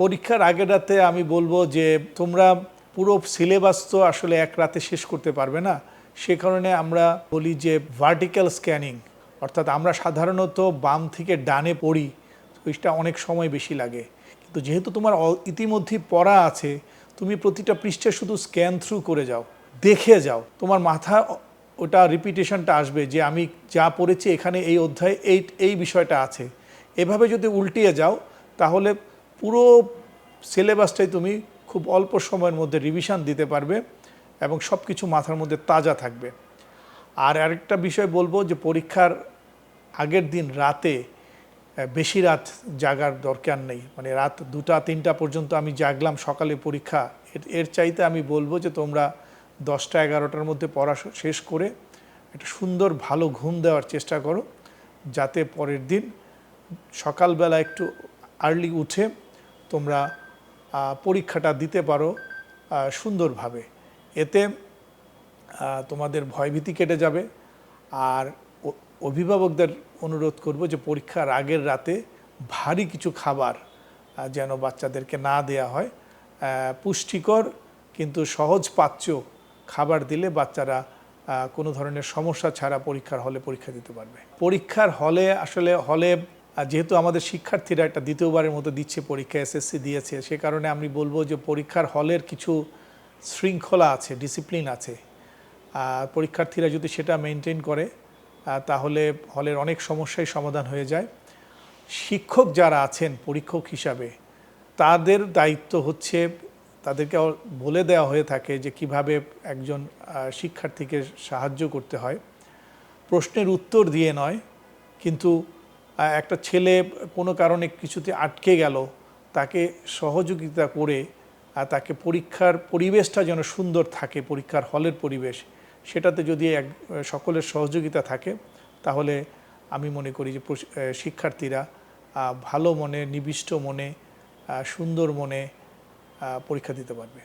পরীক্ষার আগের রাতে আমি বলব যে তোমরা পুরো সিলেবাস তো আসলে এক রাতে শেষ করতে পারবে না। সে কারণে আমরা বলি যে ভার্টিক্যাল স্ক্যানিং অর্থাৎ আমরা সাধারণত বাম থেকে ডানে পড়ি ওইটা অনেক সময় বেশি লাগে। কিন্তু যেহেতু তোমার ইতিমধ্যেই পড়া আছে, তুমি প্রতিটা পৃষ্ঠে শুধু স্ক্যান থ্রু করে যাও, দেখে যাও। তোমার মাথা ওটা রিপিটেশনটা আসবে যে আমি যা পড়েছি এখানে এই অধ্যায়ে এই এই বিষয়টা আছে। এভাবে যদি উল্টিয়ে যাও, তাহলে পুরো সিলেবাসটাই তুমি খুব অল্প সময়ের মধ্যে রিভিশন দিতে পারবে এবং সব কিছু মাথার মধ্যে তাজা থাকবে। আর আরেকটা বিষয় বলব যে পরীক্ষার আগের দিন রাতে বেশি রাত জাগার দরকার নেই। মানে রাত দুটা, তিনটা পর্যন্ত আমি জাগলাম সকালে পরীক্ষা। এর- চাইতে আমি বলব যে তোমরা দশটা, এগারোটার মধ্যে পড়া শেষ করে একটা সুন্দর, ভালো ঘুম দেওয়ার চেষ্টা করো। যাতে পরের দিন সকালবেলা একটু আর্লি উঠে তোমরা পরীক্ষাটা দিতে পারো সুন্দরভাবে। এতে তোমাদের ভয়ভীতি কেটে যাবে। আর অভিভাবকদের অনুরোধ করব যে পরীক্ষার আগের রাতে ভারী কিছু খাবার যেন বাচ্চাদেরকে না দেয়া হয়। পুষ্টিকর কিন্তু সহজ পাচ্য খাবার দিলে বাচ্চারা কোনো ধরনের সমস্যা ছাড়া পরীক্ষার হলে পরীক্ষা দিতে পারবে। পরীক্ষার হলে আসলে হলে আহ, যেহেতু আমাদের শিক্ষার্থীরা একটা দ্বিতীয়বারের মতো দিচ্ছে পরীক্ষা এসএসসি দিয়েছে সে কারণে আমি বলব যে পরীক্ষার হলের কিছু শৃঙ্খলা আছে ডিসিপ্লিন আছে। আর পরীক্ষার্থীরা যদি সেটা মেনটেন করে তাহলে হলের অনেক সমস্যাই সমাধান হয়ে যায়। শিক্ষক যারা আছেন পরীক্ষক হিসাবে তাদের দায়িত্ব হচ্ছে তাদেরকে বলে দেওয়া হয়ে থাকে যে কীভাবে একজন শিক্ষার্থীকে সাহায্য করতে হয়। প্রশ্নের উত্তর দিয়ে নয় কিন্তু একটা ছেলে কোনো কারণে কিছুতে আটকে গেল, তাকে সহযোগিতা করে তাকে পরীক্ষার পরিবেশটা যেন সুন্দর থাকে, পরীক্ষার হলের পরিবেশ, সেটাতে যদি এক, সকলের সহযোগিতা থাকে, তাহলে আমি মনে করি যে শিক্ষার্থীরা ভালো মনে, নিবিষ্ট মনে সুন্দর মনে পরীক্ষা দিতে পারবে।